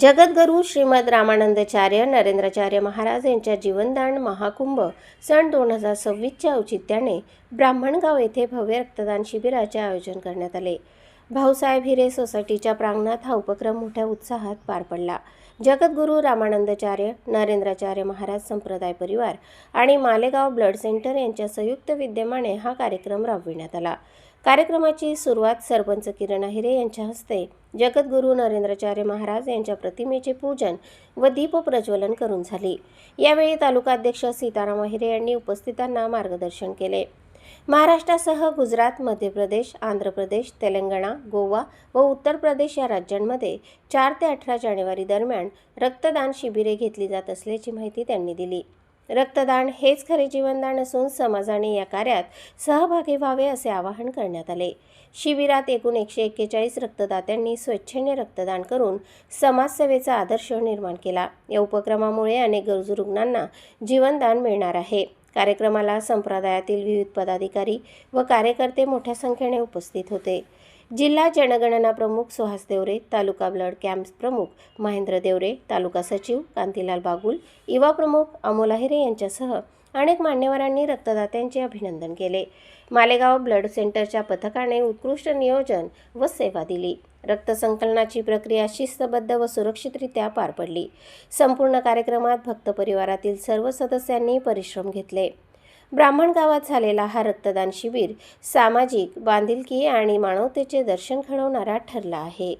जगद्गुरू श्रीमद रामानंदाचार्य नरेंद्राचार्य महाराज यांच्या जीवनदान महाकुंभ सन दोन हजार सव्वीसच्या औचित्याने ब्राह्मणगाव येथे भव्य रक्तदान शिबिराचे आयोजन करण्यात आले. भाऊसाहेब हिरे सोसायटीच्या प्रांगणात हा उपक्रम मोठ्या उत्साहात पार पडला. जगद्गुरू रामानंदाचार्य नरेंद्राचार्य महाराज संप्रदाय परिवार आणि मालेगाव ब्लड सेंटर यांच्या संयुक्त विद्यमाने हा कार्यक्रम राबविण्यात आला. कार्यक्रमाची सुरुवात सरपंच किरण अहिरे यांच्या हस्ते जगद्गुरू नरेंद्राचार्य महाराज यांच्या प्रतिमेचे पूजन व दीप प्रज्वलन करून झाली. यावेळी तालुकाध्यक्ष सीताराम अहिरे यांनी उपस्थितांना मार्गदर्शन केले. महाराष्ट्रासह गुजरात मध्य प्रदेश आंध्र प्रदेश तेलंगणा गोवा व उत्तर प्रदेश या राज्यांमध्ये चार ते अठरा जानेवारी दरम्यान रक्तदान शिबिरे घेतली जात असल्याची माहिती त्यांनी दिली. रक्तदान हेच खरे जीवनदान असून समाजाने या कार्यात सहभागी व्हावे असे आवाहन करण्यात आले. शिबिरात एकूण एकशे एक्केचाळीस रक्तदात्यांनी स्वच्छेने रक्तदान करून समाजसेवेचा आदर्श निर्माण केला. या उपक्रमामुळे अनेक गरजू रुग्णांना जीवनदान मिळणार आहे. कार्यक्रमाला संप्रदायातील विविध पदाधिकारी व कार्यकर्ते मोठ्या संख्येने उपस्थित होते. जिल्हा जनगणना प्रमुख सुहास देवरे तालुका ब्लड कॅम्प्स प्रमुख महेंद्र देवरे तालुका सचिव कांतीलाल बागुल युवा प्रमुख अमोल अहिरे यांच्यासह अनेक मान्यवरांनी रक्तदात्यांचे अभिनंदन केले. मालेगाव ब्लड सेंटरच्या पथकाने उत्कृष्ट नियोजन व सेवा दिली. रक्तसंकलनाची प्रक्रिया शिस्तबद्ध व सुरक्षितरित्या पार पडली. संपूर्ण कार्यक्रमात भक्त परिवारातील सर्व सदस्यांनी परिश्रम घेतले. ब्राह्मण गावात झालेला हा रक्तदान शिबिर सामाजिक बांधिलकी आणि मानवतेचे दर्शन घडवणारा ठरला आहे.